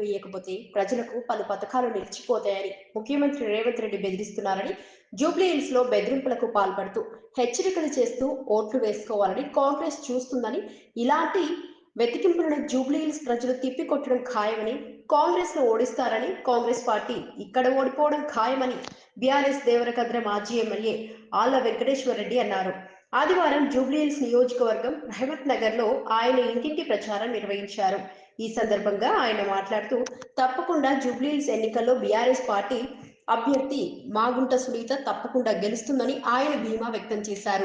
వేయకపోతే ప్రజలకు పలు పథకాలు నిలిచిపోతాయని ముఖ్యమంత్రి రేవంత్ రెడ్డి బెదిరిస్తున్నారని జూబ్లీ హిల్స్లో బెదిరింపులకు పాల్పడుతూ హెచ్చరికలు చేస్తూ ఓట్లు వేసుకోవాలని కాంగ్రెస్ చూస్తుందని ఇలాంటి వెతికింపులను జూబ్లీ హిల్స్ ప్రజలు తిప్పికొట్టడం ఖాయమని కాంగ్రెస్ను ఓడిస్తారని కాంగ్రెస్ పార్టీ ఇక్కడ ఓడిపోవడం ఖాయమని బీఆర్ఎస్ దేవరకద్ర మాజీ ఎమ్మెల్యే ఆళ్ళ వెంకటేశ్వర రెడ్డి అన్నారు. ఆదివారం జూబ్లీహిల్స్ నియోజకవర్గం రహమత్ నగర్లో ఆయన ఇంటింటి ప్రచారం నిర్వహించారు. ఈ సందర్భంగా ఆయన మాట్లాడుతూ తప్పకుండా జూబ్లీహిల్స్ ఎన్నికల్లో బీఆర్ఎస్ పార్టీ అభ్యర్థి మాగుంట సునీత తప్పకుండా గెలుస్తుందని ఆయన ధీమా వ్యక్తం చేశారు.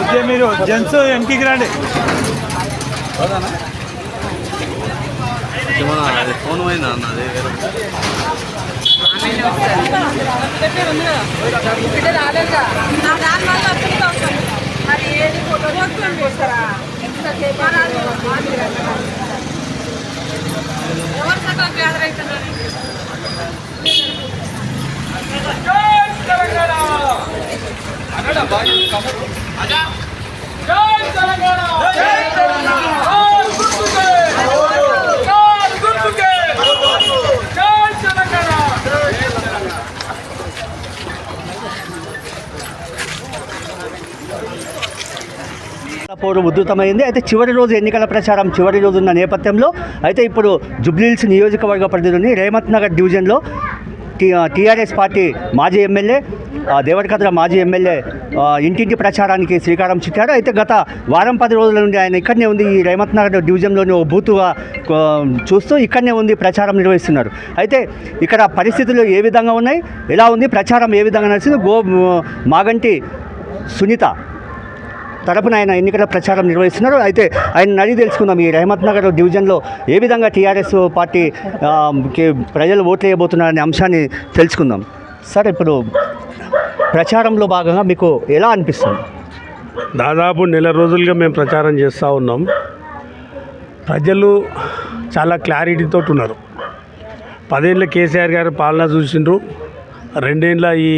ఓకే మీరు జెంట్స్ వెనక్కి రండి అది ఫోన్ పోయిందా అన్న అది వేరే మరి ఏది ఫోటో చూస్తారా ఎంతసేపు ఎవరు సగం గ్యాదర్ అవుతున్నారు? పోరు ఉధృతమైంది. అయితే చివరి రోజు ఎన్నికల ప్రచారం చివరి రోజు ఉన్న నేపథ్యంలో అయితే ఇప్పుడు జుబ్లీహిల్స్ నియోజకవర్గ పరిధిలోని రేమత్ నగర్ డివిజన్లో టీఆర్ఎస్ పార్టీ మాజీ ఎమ్మెల్యే దేవరకద్ర మాజీ ఎమ్మెల్యే ఇంటింటి ప్రచారానికి శ్రీకారం చుట్టారు. అయితే గత వారం పది రోజుల నుండి ఆయన ఇక్కడనే ఉంది. ఈ రేమత్ నగర్ డివిజన్లోని ఓ బూతుగా చూస్తూ ఇక్కడనే ఉంది ప్రచారం నిర్వహిస్తున్నారు. అయితే ఇక్కడ పరిస్థితులు ఏ విధంగా ఉన్నాయి? ఎలా ఉంది? ప్రచారం ఏ విధంగా నడిచింది? గో మాగంటి సునీత తరపున ఆయన ఎన్నికల ప్రచారం నిర్వహిస్తున్నారు. అయితే ఆయన అడిగి తెలుసుకుందాం. ఈ రహమత్ నగర్ డివిజన్లో ఏ విధంగా టీఆర్ఎస్ పార్టీ ప్రజలు ఓట్లు వేయబోతున్నారనే అంశాన్ని తెలుసుకుందాం. సార్ ఇప్పుడు ప్రచారంలో భాగంగా మీకు ఎలా అనిపిస్తుంది? దాదాపు నెల రోజులుగా మేము ప్రచారం చేస్తూ ఉన్నాం. ప్రజలు చాలా క్లారిటీతో ఉన్నారు. పదేళ్ళ కేసీఆర్ గారి పాలన చూసిండ్రు. రెండేళ్ళ ఈ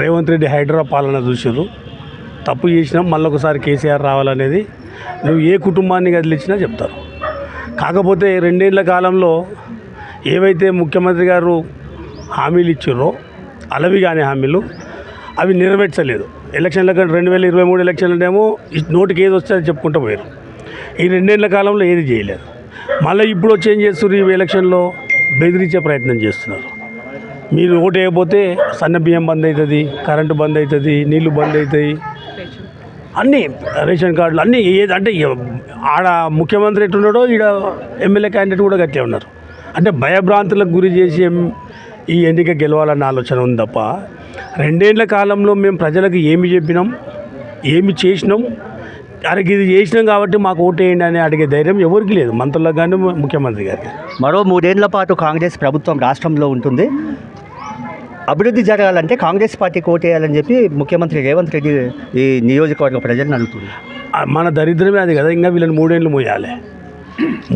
రేవంత్ రెడ్డి హైడ్రా పాలన చూసిండ్రు. తప్పు చేసినాం మళ్ళీ ఒకసారి కేసీఆర్ రావాలనేది నువ్వు ఏ కుటుంబాన్ని కదిలించినా చెప్తారు. కాకపోతే రెండేళ్ళ కాలంలో ఏవైతే ముఖ్యమంత్రి గారు హామీలు ఇచ్చారో అలవి కాని హామీలు అవి నెరవేర్చలేదు. ఎలక్షన్ల కంటే రెండు వేల ఇరవై మూడు ఎలక్షన్లనేమో నోటికి ఏది వస్తే అది చెప్పుకుంటూ పోయారు. ఈ రెండేళ్ళ కాలంలో ఏది చేయలేదు. మళ్ళీ ఇప్పుడు వచ్చి ఏం చేస్తున్నారు ఈ ఎలక్షన్లో బెదిరించే ప్రయత్నం చేస్తున్నారు. మీరు ఓటు వేయకపోతే సన్న బియ్యం బంద్ అవుతుంది కరెంటు బంద్ అవుతుంది నీళ్ళు బంద్ అవుతాయి అన్నీ రేషన్ కార్డులు అన్నీ ఏది అంటే ఆడ ముఖ్యమంత్రి ఎట్టున్నాడో ఈడ ఎమ్మెల్యే క్యాండిడేట్ కూడా గట్లే ఉన్నారు. అంటే భయభ్రాంతులకు గురి చేసి ఈ ఎన్నిక గెలవాలన్న ఆలోచన ఉంది తప్ప రెండేళ్ళ కాలంలో మేము ప్రజలకు ఏమి చెప్పినాం ఏమి చేసినాం అరకి ఇది చేసినాం కాబట్టి మాకు ఓటేయండి అని అడిగే ధైర్యం ఎవరికి లేదు. మంత్రులకు కానీ ముఖ్యమంత్రి గారికి. మరో మూడేళ్ళ పాటు కాంగ్రెస్ ప్రభుత్వం రాష్ట్రంలో ఉంటుంది. అభివృద్ధి జరగాలంటే కాంగ్రెస్ పార్టీకి ఓటేయాలని చెప్పి ముఖ్యమంత్రి రేవంత్ రెడ్డి ఈ నియోజకవర్గ ప్రజలను అడుగుతుంది మన దరిద్రమే అది కదా. ఇంకా వీళ్ళని మూడేళ్ళు మోయాలి.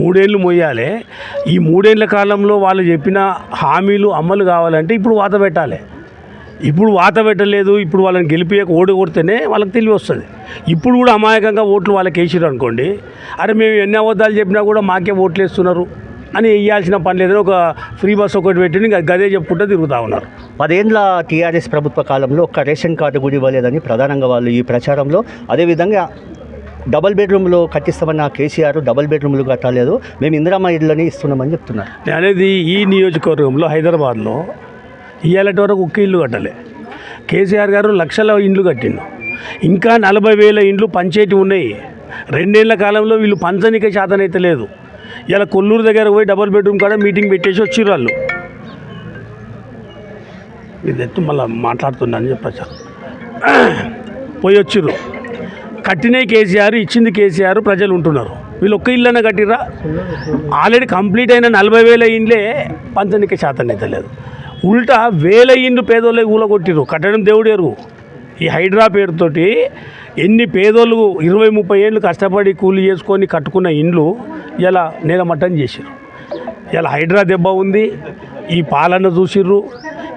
మూడేళ్ళు మొయ్యాలి ఈ మూడేళ్ళ కాలంలో వాళ్ళు చెప్పిన హామీలు అమలు కావాలంటే ఇప్పుడు వాత పెట్టాలి. ఇప్పుడు వాత పెట్టలేదు. ఇప్పుడు వాళ్ళని గెలిపియక ఓడి కొడితేనే వాళ్ళకి తెలివి వస్తుంది. ఇప్పుడు కూడా అమాయకంగా ఓట్లు వాళ్ళకి వేసిరు అనుకోండి. అరే మేము ఎన్ని అబద్ధాలు చెప్పినా కూడా మాకే ఓట్లు వేస్తున్నారు అని వేయాల్సిన పని లేదని ఒక ఫ్రీ బస్ ఒకటి పెట్టి ఇంకా గదే చెప్పుకుంటూ తిరుగుతూ ఉన్నారు. పదేండ్ల టీఆర్ఎస్ ప్రభుత్వ కాలంలో ఒక్క రేషన్ కార్డు కూడా ఇవ్వలేదని ప్రధానంగా వాళ్ళు ఈ ప్రచారంలో. అదేవిధంగా డబల్ బెడ్రూమ్లో కట్టిస్తామన్న కేసీఆర్ డబల్ బెడ్రూమ్లు కట్టలేదు. మేము ఇందిరామ ఇళ్ళని ఇస్తున్నామని చెప్తున్నారు. నేను అనేది ఈ నియోజకవర్గంలో హైదరాబాద్లో ఇయ్యాలటి వరకు ఒక్క ఇల్లు కట్టలే. కేసీఆర్ గారు లక్షల ఇండ్లు కట్టిండు. ఇంకా నలభై వేల ఇండ్లు పంచేటి ఉన్నాయి. రెండేళ్ళ కాలంలో వీళ్ళు పంచనిక శాతం అయితే లేదు. ఇలా కొల్లూరు దగ్గర పోయి డబుల్ బెడ్రూమ్ కాడ మీటింగ్ పెట్టేసి వచ్చిర్రు వాళ్ళు. ఇది ఎత్తు మళ్ళీ మాట్లాడుతున్నాను చెప్పచ్చు. పోయి వచ్చిర్రు కట్టినే కేసీఆర్ ఇచ్చింది కేసీఆర్ ప్రజలు ఉంటున్నారు. వీళ్ళు ఒక్క ఇల్లనే కట్టిరా ఆల్రెడీ కంప్లీట్ అయిన నలభై వేల ఇండ్లే పంచనిక శాతం అయితే లేదు. ఉల్టా వేల ఇండ్లు పేదోళ్ళకి ఊలగొట్టిరు కట్టడం దేవుడు ఈ హైడ్రా పేరుతోటి ఎన్ని పేదోళ్ళు ఇరవై ముప్పై ఏళ్ళు కష్టపడి కూలి చేసుకొని కట్టుకున్న ఇండ్లు ఇలా నేలమట్టం చేసిర్రు. ఇలా హైడ్రా దెబ్బ ఉంది. ఈ పాలన చూసిర్రు.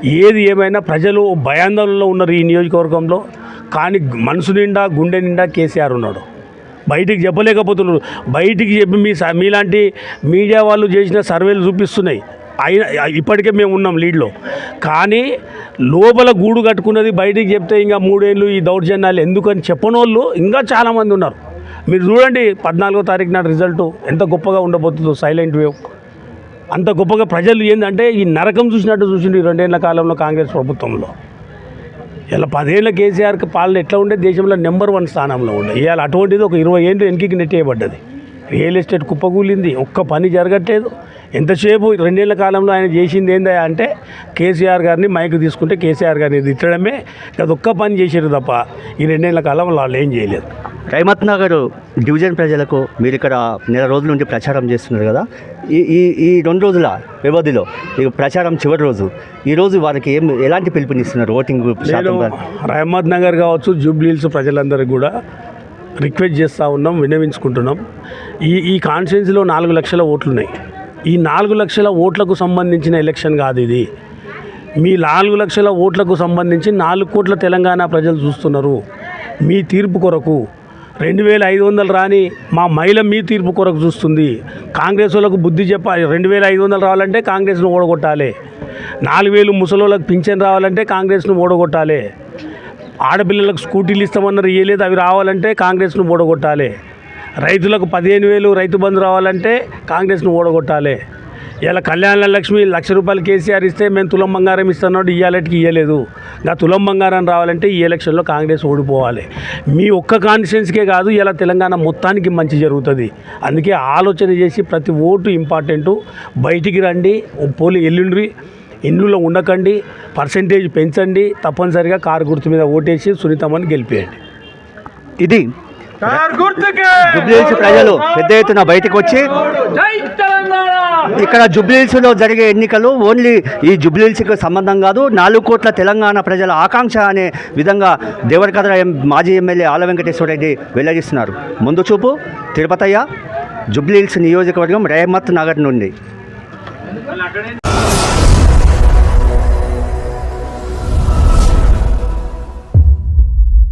ఏది ఏమైనా ప్రజలు భయాందోళనలో ఉన్నారు ఈ నియోజకవర్గంలో కానీ మనసు నిండా గుండె నిండా కేసీఆర్ ఉన్నాడు. బయటికి చెప్పలేకపోతున్నారు. బయటికి చెప్పి మీ స- మీలాంటి మీడియా వాళ్ళు చేసిన సర్వేలు చూపిస్తున్నాయి. అయినా ఇప్పటికే మేము ఉన్నాం లీడ్లో. కానీ లోపల గూడు కట్టుకున్నది బయటికి చెప్తే ఇంకా మూడేళ్ళు ఈ దౌర్జన్యాలు ఎందుకని చెప్పనోళ్ళు ఇంకా చాలామంది ఉన్నారు. మీరు చూడండి పద్నాలుగో తారీఖు నాడు రిజల్ట్ ఎంత గొప్పగా ఉండబోతుందో సైలెంట్ వేవ్. అంత గొప్పగా ప్రజలు ఏంటంటే ఈ నరకం చూసినట్టు చూసిండు ఈ రెండేళ్ళ కాలంలో కాంగ్రెస్ ప్రభుత్వంలో. ఇలా పదేళ్ళ కేసీఆర్కి పాలన ఎట్లా ఉండే? దేశంలో నెంబర్ వన్ స్థానంలో ఉండే. ఇవాళ అటువంటిది ఒక ఇరవై ఏళ్ళు వెనక్కి నెట్టేయబడ్డది. Real estate కుప్పకూలింది. ఒక్క పని జరగట్లేదు. ఎంతసేపు రెండేళ్ళ కాలంలో ఆయన చేసింది ఏందా అంటే కేసీఆర్ గారిని మైక్ తీసుకుంటే కేసీఆర్ గారిని తిట్టడమే అది ఒక్క పని చేసారు తప్ప ఈ రెండేళ్ళ కాలంలో వాళ్ళు ఏం చేయలేదు. రైమత్ నగర్ డివిజన్ ప్రజలకు మీరు ఇక్కడ నెల రోజుల నుండి ప్రచారం చేస్తున్నారు కదా. ఈ ఈ ఈ రెండు రోజుల వ్యవధిలో ఈ ప్రచారం చివరి రోజు ఈ రోజు వారికి ఏం ఎలాంటి పిలుపునిస్తున్నారు ఓటింగ్ శాతం రహమద్ నగర్ కావచ్చు జూబ్లీహిల్స్ ప్రజలందరికీ కూడా రిక్వెస్ట్ చేస్తూ ఉన్నాం విన్నవించుకుంటున్నాం. ఈ ఈ కాన్స్టిట్యున్సీలో నాలుగు లక్షల ఓట్లు ఉన్నాయి ఈ నాలుగు లక్షల ఓట్లకు సంబంధించిన ఎలక్షన్ కాదు ఇది. మీ నాలుగు లక్షల ఓట్లకు సంబంధించి నాలుగు కోట్ల తెలంగాణ ప్రజలు చూస్తున్నారు. మీ తీర్పు కొరకు. రెండు వేల ఐదు వందలు రాని మా మహిళ మీ తీర్పు కొరకు చూస్తుంది. కాంగ్రెస్ వాళ్ళకు బుద్ధి చెప్పాలి. రెండు వేల ఐదు వందలు రావాలంటే కాంగ్రెస్ను ఓడగొట్టాలి. నాలుగు వేలు ముసలోళ్ళకి పింఛన్ రావాలంటే కాంగ్రెస్ను ఓడగొట్టాలి. ఆడపిల్లలకు స్కూటీలు ఇస్తామన్నారు ఇవ్వలేదు అవి రావాలంటే కాంగ్రెస్ను ఓడగొట్టాలి. రైతులకు పదిహేను వేలు రైతు బంధు రావాలంటే కాంగ్రెస్ను ఓడగొట్టాలి. ఇలా కళ్యాణ లక్ష్మి లక్ష రూపాయలు కేసీఆర్ ఇస్తే మేము తులం బంగారం ఇస్తున్నాడు ఇయ్యాలటికి ఇవ్వలేదు ఇంకా తులం బంగారం రావాలంటే ఈ ఎలక్షన్లో కాంగ్రెస్ ఓడిపోవాలి. మీ ఒక్క కాన్స్టిట్యున్సీకే కాదు ఇలా తెలంగాణ మొత్తానికి మంచి జరుగుతుంది. అందుకే ఆలోచన చేసి ప్రతి ఓటు ఇంపార్టెంటు. బయటికి రండి పోలి ఎల్లుండ్రి ఇండ్లలో ఉండకండి పర్సంటేజ్ పెంచండి తప్పనిసరిగా కారు గుర్తు మీద ఓటేసి సునీతమ్మని గెలిపేయండి. ఇది జుబ్లీహిల్స్ ప్రజలు పెద్ద ఎత్తున బయటకు వచ్చి ఇక్కడ జుబ్లీహిల్స్లో జరిగే ఎన్నికలు ఓన్లీ ఈ జుబ్లీహిల్స్కి సంబంధం కాదు నాలుగు కోట్ల తెలంగాణ ప్రజల ఆకాంక్ష అనే విధంగా దేవరకద్ర ఎం మాజీ ఎమ్మెల్యే ఆల వెంకటేశ్వర రెడ్డి వెల్లడిస్తున్నారు. ముందు చూపు తిరుపతయ్య జుబ్లీహిల్స్ నియోజకవర్గం రేహమత్ నగర్ నుండి.